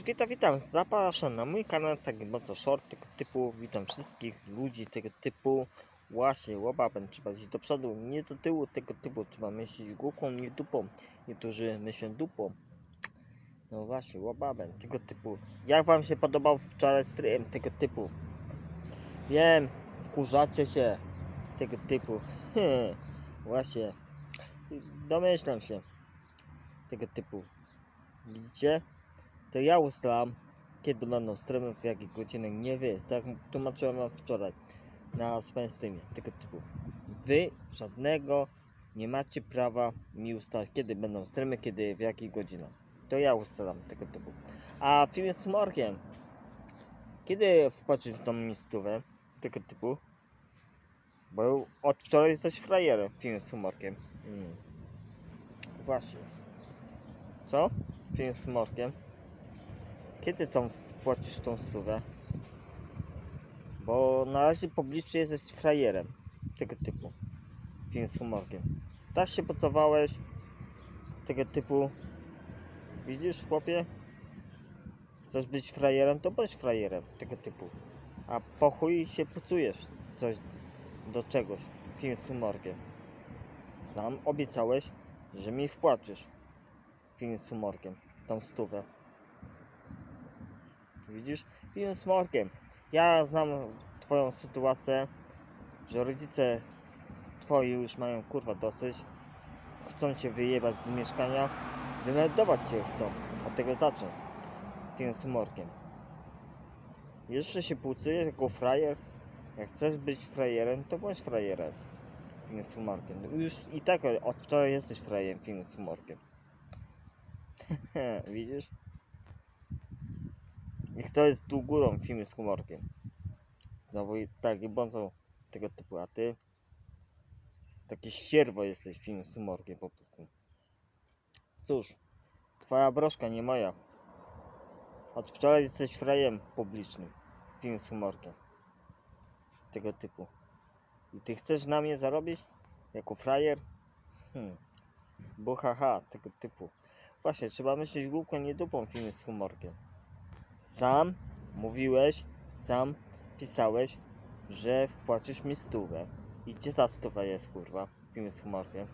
Cześć, witam, witam. Zapraszam na mój kanał, taki mocno short tego typu. Witam wszystkich ludzi tego typu. Właśnie, łobabem trzeba iść do przodu, nie do tyłu tego typu. Trzeba myśleć główką, nie dupą. Niektórzy myślą dupą. No właśnie, łobabem tego typu. Jak wam się podobał wczoraj stream tego typu? Wiem, wkurzacie się tego typu. Właśnie, domyślam się tego typu. Widzicie? To ja ustalam, kiedy będą streamy, w jakich godzinach, nie wy. Tak tłumaczyłem wam wczoraj na swoim streamie, tego typu. Wy żadnego nie macie prawa mi ustalać, kiedy będą streamy, kiedy, w jakich godzinach. To ja ustalam tego typu. A film z Morkiem. Kiedy wpłacisz tą miejscówę tego typu? Bo od wczoraj jesteś frajerem, film z humorkiem. Mm. Właśnie. Co? Film z humorkiem. Kiedy tam wpłacisz tą stówę? Bo na razie publicznie jesteś frajerem tego typu. Z humorkiem. Tak się pocowałeś tego typu. Widzisz, chłopie? Chcesz być frajerem, to bądź frajerem tego typu. A po chuj się pucujesz coś do czegoś. Humorkiem. Sam obiecałeś, że mi wpłacisz. Humorkiem. Tą stówę. Widzisz? Film z. Ja znam twoją sytuację, że rodzice twoi już mają kurwa dosyć. Chcą cię wyjebać z mieszkania. Wymeldować cię chcą. Od tego zacznę. Film z Morkiem. Jeszcze się płucujesz jako frajer. Jak chcesz być frajerem, to bądź frajerem. Z Morkiem. Już i tak od wczoraj jesteś frajerem. Z Morkiem. Widzisz? I kto jest tu górą w filmie z humorkiem? Znowu i tak, i bądź tego typu, a ty? Takie sierwo jesteś w filmie z humorkiem po prostu. Cóż, twoja broszka, nie moja. Od wczoraj jesteś frajem publicznym. Film z humorkiem. Tego typu. I ty chcesz na mnie zarobić? Jako frajer? Hmm. Bo haha, tego typu. Właśnie, trzeba myśleć główką, nie dupą w filmie z humorkiem. Sam mówiłeś, sam pisałeś, że wpłacisz mi stówę. I gdzie ta stuwa jest, kurwa? Film z humorkiem.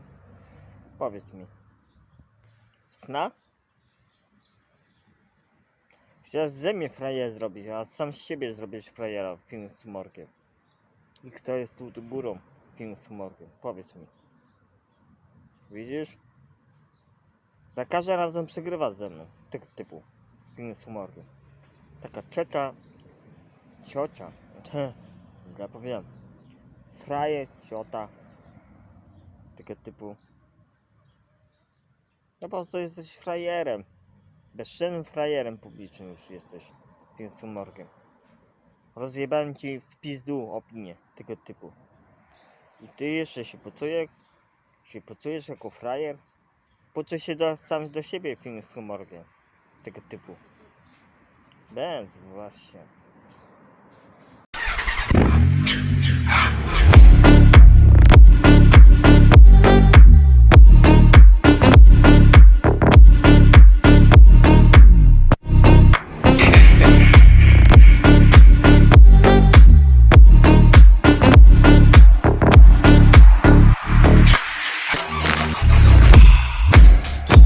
Powiedz mi. W snach? Chciałeś ze mnie frajer zrobić, a sam z siebie zrobić frajera w film z humorkiem. I kto jest tu górą film z humorkiem? Powiedz mi. Widzisz? Za każdym razem przegrywasz ze mną. Tego typu. Film z humorkiem. Taka ciocia. Ciocia. Źle powiedziałem. Fraje, ciota. Tego typu. No po prostu jesteś frajerem. Bezczelnym frajerem publicznym już jesteś. Więc humorkiem. Rozjebałem ci w pizdu opinię tego typu. I ty jeszcze się pocujesz? Się pocujesz jako frajer? Poczuj się do, sam do siebie film z humorkiem. Tego typu. Benz, właśnie.